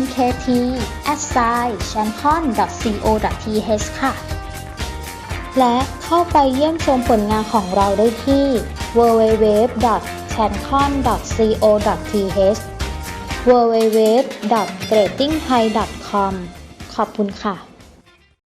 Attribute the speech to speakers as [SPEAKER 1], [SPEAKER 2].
[SPEAKER 1] mktsi chancon co th ค่ะ และเข้าไปเยี่ยมชมผลงานของเราได้ที่ www.chancon.co.th www.gradingthai.com ขอบคุณค่ะ